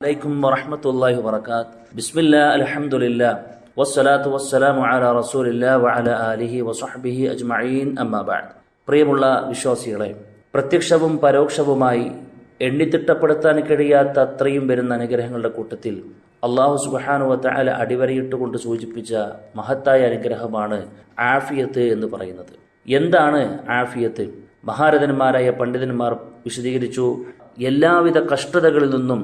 അലൈക്കും വസ്സലാത്തു ആലിഹി അജ്മഈൻ പ്രിയമുള്ള വിശ്വാസികളെ പ്രത്യക്ഷവും പരോക്ഷവുമായി എണ്ണിത്തിട്ടപ്പെടുത്താൻ കഴിയാത്ത അത്രയും വരുന്ന അനുഗ്രഹങ്ങളുടെ കൂട്ടത്തിൽ അള്ളാഹു സുബാനുവത്ത അടിവരയിട്ട് അടിവരയിട്ടുകൊണ്ട് സൂചിപ്പിച്ച മഹത്തായ അനുഗ്രഹമാണ് ആഫിയത്ത് എന്ന് പറയുന്നത്. എന്താണ് ആഫിയത്ത്? മഹാരഥന്മാരായ പണ്ഡിതന്മാർ വിശദീകരിച്ചു എല്ലാവിധ കഷ്ടതകളിൽ നിന്നും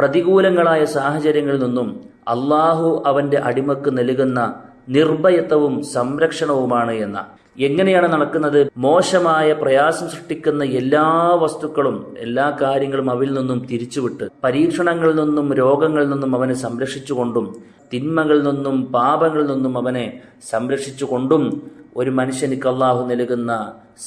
പ്രതികൂലങ്ങളായ സാഹചര്യങ്ങളിൽ നിന്നും അള്ളാഹു അവന്റെ അടിമക്ക് നൽകുന്ന നിർഭയത്വവും സംരക്ഷണവുമാണ് എന്ന. എങ്ങനെയാണ് നടക്കുന്നത്? മോശമായ പ്രയാസം സൃഷ്ടിക്കുന്ന എല്ലാ വസ്തുക്കളും എല്ലാ കാര്യങ്ങളും അവയിൽ നിന്നും തിരിച്ചുവിട്ട് പരീക്ഷണങ്ങളിൽ നിന്നും രോഗങ്ങളിൽ നിന്നും അവനെ സംരക്ഷിച്ചുകൊണ്ടും തിന്മകളിൽ നിന്നും പാപങ്ങളിൽ നിന്നും അവനെ സംരക്ഷിച്ചുകൊണ്ടും ഒരു മനുഷ്യനിക്ക് അള്ളാഹു നൽകുന്ന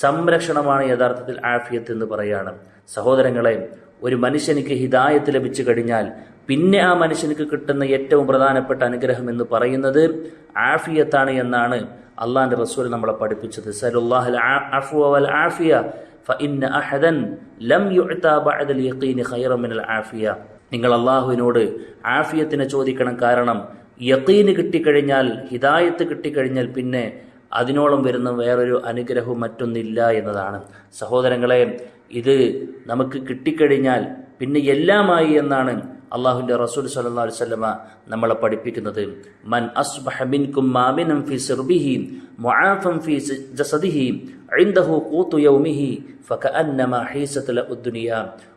സംരക്ഷണമാണ് യഥാർത്ഥത്തിൽ ആഫിയത്ത് എന്ന് പറയുകയാണ് സഹോദരങ്ങളെ ഒരു മനുഷ്യനിക്ക് ഹിദായത്ത് ലഭിച്ചു കഴിഞ്ഞാൽ പിന്നെ ആ മനുഷ്യനിക്ക് കിട്ടുന്ന ഏറ്റവും പ്രധാനപ്പെട്ട അനുഗ്രഹം എന്ന് പറയുന്നത് ആഫിയത്താണ് എന്നാണ് അള്ളാന്റെ റസൂൽ നമ്മളെ പഠിപ്പിച്ചത്. ആഫിയ ഫഇന്ന അഹദൻ ലം ഖൈറൻ മിനൽ ആഫിയ. നിങ്ങൾ അള്ളാഹുവിനോട് ആഫിയത്തിനെ ചോദിക്കണം. കാരണം യക്കീന് കിട്ടിക്കഴിഞ്ഞാൽ ഹിദായത്ത് കിട്ടിക്കഴിഞ്ഞാൽ പിന്നെ അതിനോളം വരുന്ന വേറൊരു അനുഗ്രഹവും മറ്റൊന്നില്ല എന്നതാണ്. സഹോദരങ്ങളെ ഇത് നമുക്ക് കിട്ടിക്കഴിഞ്ഞാൽ പിന്നെ എല്ലാമായി എന്നാണ് അള്ളാഹുവിന്റെ റസൂൽ സല്ലല്ലാഹു അലൈഹി വസല്ലമ നമ്മളെ പഠിപ്പിക്കുന്നത്. മൻ അസ്ബഹ മിൻകും ഫി സിർബിഹി മുആഫൻ ഫി ജസദിഹി ഇൻദഹു കൂത്തു യൗമിഹി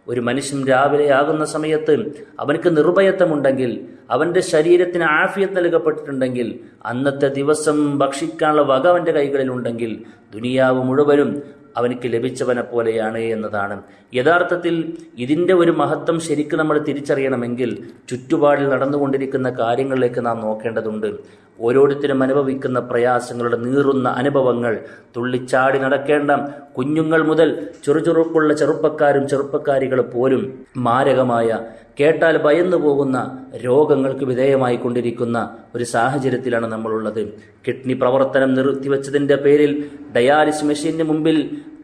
ഒരു മനുഷ്യൻ രാവിലെ ആകുന്ന സമയത്ത് അവനക്ക് നിർഭയത്വമുണ്ടെങ്കിൽ അവന്റെ ശരീരത്തിന് ആഫിയത്ത് നൽകപ്പെട്ടിട്ടുണ്ടെങ്കിൽ അന്നത്തെ ദിവസം ഭക്ഷിക്കാനുള്ള വക കൈകളിൽ കൈകളിലുണ്ടെങ്കിൽ ദുനിയാവ് മുഴുവനും അവനിക്ക് ലഭിച്ചവനെ പോലെയാണ് എന്നതാണ്. യഥാർത്ഥത്തിൽ ഇതിന്റെ ഒരു മഹത്വം ശരിക്കും നമ്മൾ തിരിച്ചറിയണമെങ്കിൽ ചുറ്റുപാടിൽ നടന്നുകൊണ്ടിരിക്കുന്ന കാര്യങ്ങളിലേക്ക് നാം നോക്കേണ്ടതുണ്ട്. ഓരോരുത്തരും അനുഭവിക്കുന്ന പ്രയാസങ്ങളുടെ നീറുന്ന അനുഭവങ്ങൾ തുള്ളിച്ചാടി നടക്കേണ്ട കുഞ്ഞുങ്ങൾ മുതൽ ചെറുചെറുപ്പുള്ള ചെറുപ്പക്കാരും ചെറുപ്പക്കാരികൾ പോലും മാരകമായ കേട്ടാൽ ഭയന്നു പോകുന്ന രോഗങ്ങൾക്ക് വിധേയമായി കൊണ്ടിരിക്കുന്ന ഒരു സാഹചര്യത്തിലാണ് നമ്മളുള്ളത്. കിഡ്നി പ്രവർത്തനം നിർത്തിവെച്ചതിന്റെ പേരിൽ ഡയാലിസ് മെഷീനിന് മുമ്പിൽ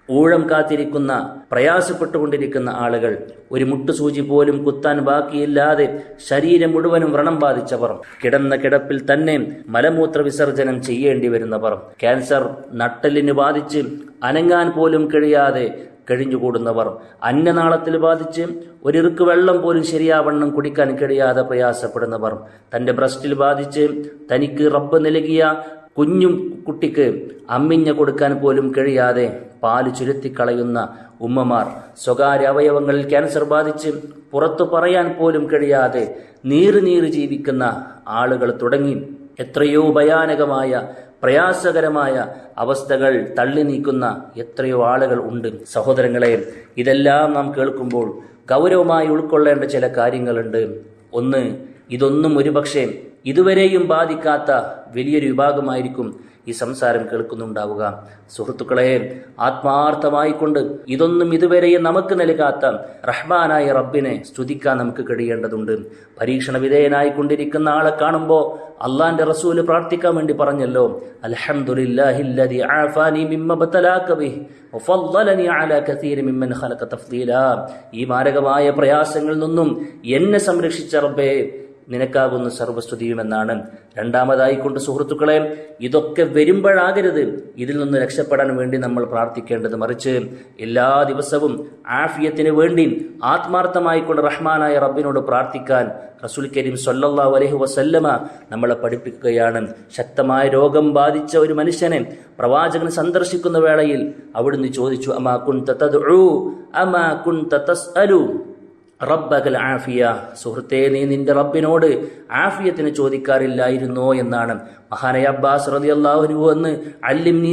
ഊഴം കാത്തിരിക്കുന്ന പ്രയാസപ്പെട്ടുകൊണ്ടിരിക്കുന്ന ആളുകൾ ഒരു മുട്ടുസൂചി പോലും കുത്താൻ ബാക്കിയില്ലാതെ ശരീരം മുഴുവനും വ്രണം ബാധിച്ചവർ കിടന്ന കിടപ്പിൽ തന്നെ മലമൂത്ര വിസർജനം ചെയ്യേണ്ടി വരുന്നവർ ക്യാൻസർ നട്ടലിന് ബാധിച്ച് അനങ്ങാൻ പോലും കഴിയാതെ കഴിഞ്ഞുകൂടുന്നവർ അന്നനാളത്തിൽ ബാധിച്ച് ഒരിറുക്ക് വെള്ളം പോലും ശരിയാവണ്ണം കുടിക്കാൻ കഴിയാതെ പ്രയാസപ്പെടുന്നവർ തന്റെ ബ്രസ്റ്റിൽ ബാധിച്ച് തനിക്ക് റബ്ബ് നൽകിയ കുഞ്ഞു കുട്ടിക്ക് അമ്മിഞ്ഞ കൊടുക്കാൻ പോലും കഴിയാതെ പാൽ ചുരുത്തിക്കളയുന്ന ഉമ്മമാർ സ്വകാര്യ അവയവങ്ങളിൽ ക്യാൻസർ ബാധിച്ച് പുറത്തു പറയാൻ പോലും കഴിയാതെ നീറി നീറി ജീവിക്കുന്ന ആളുകൾ തുടങ്ങി എത്രയോ ഭയാനകമായ പ്രയാസകരമായ അവസ്ഥകൾ തള്ളി നീക്കുന്ന എത്രയോ ആളുകൾ ഉണ്ട്. സഹോദരങ്ങളെ ഇതെല്ലാം നാം കേൾക്കുമ്പോൾ ഗൗരവമായി ഉൾക്കൊള്ളേണ്ട ചില കാര്യങ്ങളുണ്ട്. ഒന്ന് ഇതൊന്നും ഒരുപക്ഷെ ഇതുവരെയും ബാധിക്കാത്ത വലിയൊരു വിഭാഗമായിരിക്കും ഈ സംസാരം കേൾക്കുന്നുണ്ടാവുക. സുഹൃത്തുക്കളെ ആത്മാർത്ഥമായിക്കൊണ്ട് ഇതൊന്നും ഇതുവരെയും നമുക്ക് നൽകാത്ത റഹ്മാനായ റബ്ബിനെ സ്തുതിക്കാൻ നമുക്ക് കഴിയേണ്ടതുണ്ട്. പരീക്ഷണ വിധേയനായിക്കൊണ്ടിരിക്കുന്ന ആളെ കാണുമ്പോൾ അള്ളാന്റെ റസൂൽ പ്രാർത്ഥിക്കാൻ വേണ്ടി പറഞ്ഞല്ലോ ഈ മാരകമായ പ്രയാസങ്ങളിൽ നിന്നും എന്നെ സംരക്ഷിച്ച റബ്ബേ നിനക്കാകുന്ന സർവസ്തുതിയുമെന്നാണ് രണ്ടാമതായി കൊണ്ട് സുഹൃത്തുക്കളെ ഇതൊക്കെ വരുമ്പോഴാകരുത്. ഇതിൽ നിന്ന് രക്ഷപ്പെടാൻ വേണ്ടി നമ്മൾ പ്രാർത്ഥിക്കേണ്ടത് മറിച്ച് എല്ലാ ദിവസവും ആഫിയത്തിന് വേണ്ടി ആത്മാർത്ഥമായിക്കൊണ്ട് റഹ്മാനായ റബ്ബിനോട് പ്രാർത്ഥിക്കാൻ റസൂൽ കരീം സൊല്ലാ വലഹു വസല്ലമ നമ്മളെ പഠിപ്പിക്കുകയാണ്. ശക്തമായ രോഗം ബാധിച്ച ഒരു മനുഷ്യനെ പ്രവാചകൻ സന്ദർശിക്കുന്ന വേളയിൽ അവിടുന്ന് ചോദിച്ചു അമാ കുൻ തത്തത് അമാ കുൻ തസ്അലു? റബ്ബകൽ ആഫിയ. സുഹൃത്തെ നീ നിന്റെ റബ്ബിനോട് ആഫിയത്തിന് ചോദിക്കാറില്ലായിരുന്നോ എന്നാണ്. മഹാനയ അബ്ബാസ് റതി അള്ളാഹുനു എന്ന് അല്ലിം നീ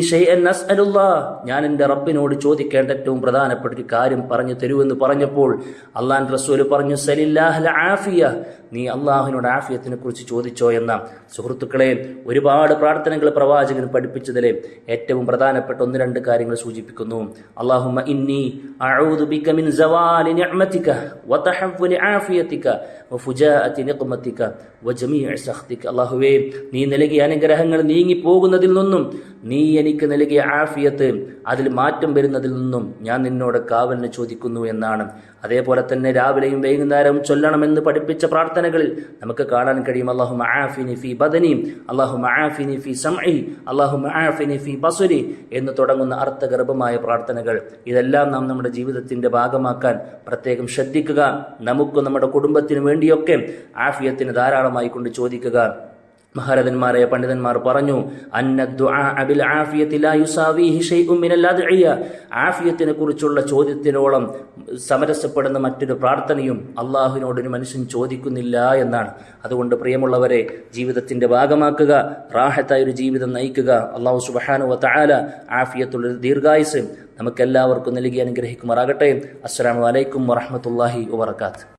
ഞാൻ എന്റെ റബ്ബിനോട് ചോദിക്കേണ്ട ഏറ്റവും പ്രധാനപ്പെട്ട ഒരു കാര്യം പറഞ്ഞു തരുമെന്ന് പറഞ്ഞപ്പോൾ അള്ളാൻ റസൂൽ പറഞ്ഞു സലില്ലാഹൽ ആഫിയ. നീ അള്ളാഹുവിനോട് ആഫിയത്തിനെ കുറിച്ച് ചോദിച്ചോ എന്ന. സുഹൃത്തുക്കളെ ഒരുപാട് പ്രാർത്ഥനകൾ പ്രവാചകൻ പഠിപ്പിച്ചതിലെ ഏറ്റവും പ്രധാനപ്പെട്ട ഒന്ന് രണ്ട് കാര്യങ്ങൾ സൂചിപ്പിക്കുന്നു. അള്ളാഹുമ്മ ഇന്നി ബിക മിൻ നിഅമതിക വതഹവ്വുലി ആഫിയതിക വഫുജാഅതി നിഖ്മതിക അല്ലാഹുവേ നീ നൽകിയ അനുഗ്രഹങ്ങൾ നീങ്ങി പോകുന്നതിൽ നിന്നും നീ എനിക്ക് നൽകിയ ആഫിയത്ത് അതിൽ മാറ്റം വരുന്നതിൽ നിന്നും ഞാൻ നിന്നോട് കാവലിന് ചോദിക്കുന്നു എന്നാണ്. അതേപോലെ തന്നെ രാവിലെയും വൈകുന്നേരവും ചൊല്ലണമെന്ന് പഠിപ്പിച്ച പ്രാർത്ഥനകളിൽ നമുക്ക് കാണാൻ കഴിയും. അള്ളാഹു ബദനി അള്ളാഹു അള്ളാഹു ബസുരി എന്ന് തുടങ്ങുന്ന അർത്ഥഗർഭമായ പ്രാർത്ഥനകൾ. ഇതെല്ലാം നാം നമ്മുടെ ജീവിതത്തിന്റെ ഭാഗമാക്കാൻ പ്രത്യേകം ശ്രദ്ധിക്കുക. നമുക്ക് നമ്മുടെ കുടുംബത്തിനു വേണ്ടിയൊക്കെ ആഫിയത്തിന് ധാരാളമായി കൊണ്ട് ചോദിക്കുക. മഹാരഥന്മാരായ പണ്ഡിതന്മാർ പറഞ്ഞു ആഫിയത്തിനെ കുറിച്ചുള്ള ചോദ്യത്തിനോളം സമരസപ്പെടുന്ന മറ്റൊരു പ്രാർത്ഥനയും അള്ളാഹുവിനോട് ഒരു മനുഷ്യൻ ചോദിക്കുന്നില്ല എന്നാണ്. അതുകൊണ്ട് പ്രിയമുള്ളവരെ ജീവിതത്തിന്റെ ഭാഗമാക്കുക റാഹത്തായ ഒരു ജീവിതം നയിക്കുക. അള്ളാഹു സുബാനു വ തആല ആഫിയത്തുള്ള ദീർഘായുസ് നമുക്കെല്ലാവർക്കും നൽകി അനുഗ്രഹിക്കുമാറാകട്ടെ. അസ്സാം വലൈക്കും വറഹ്മത്തുള്ളാഹി വബറകാത്ത്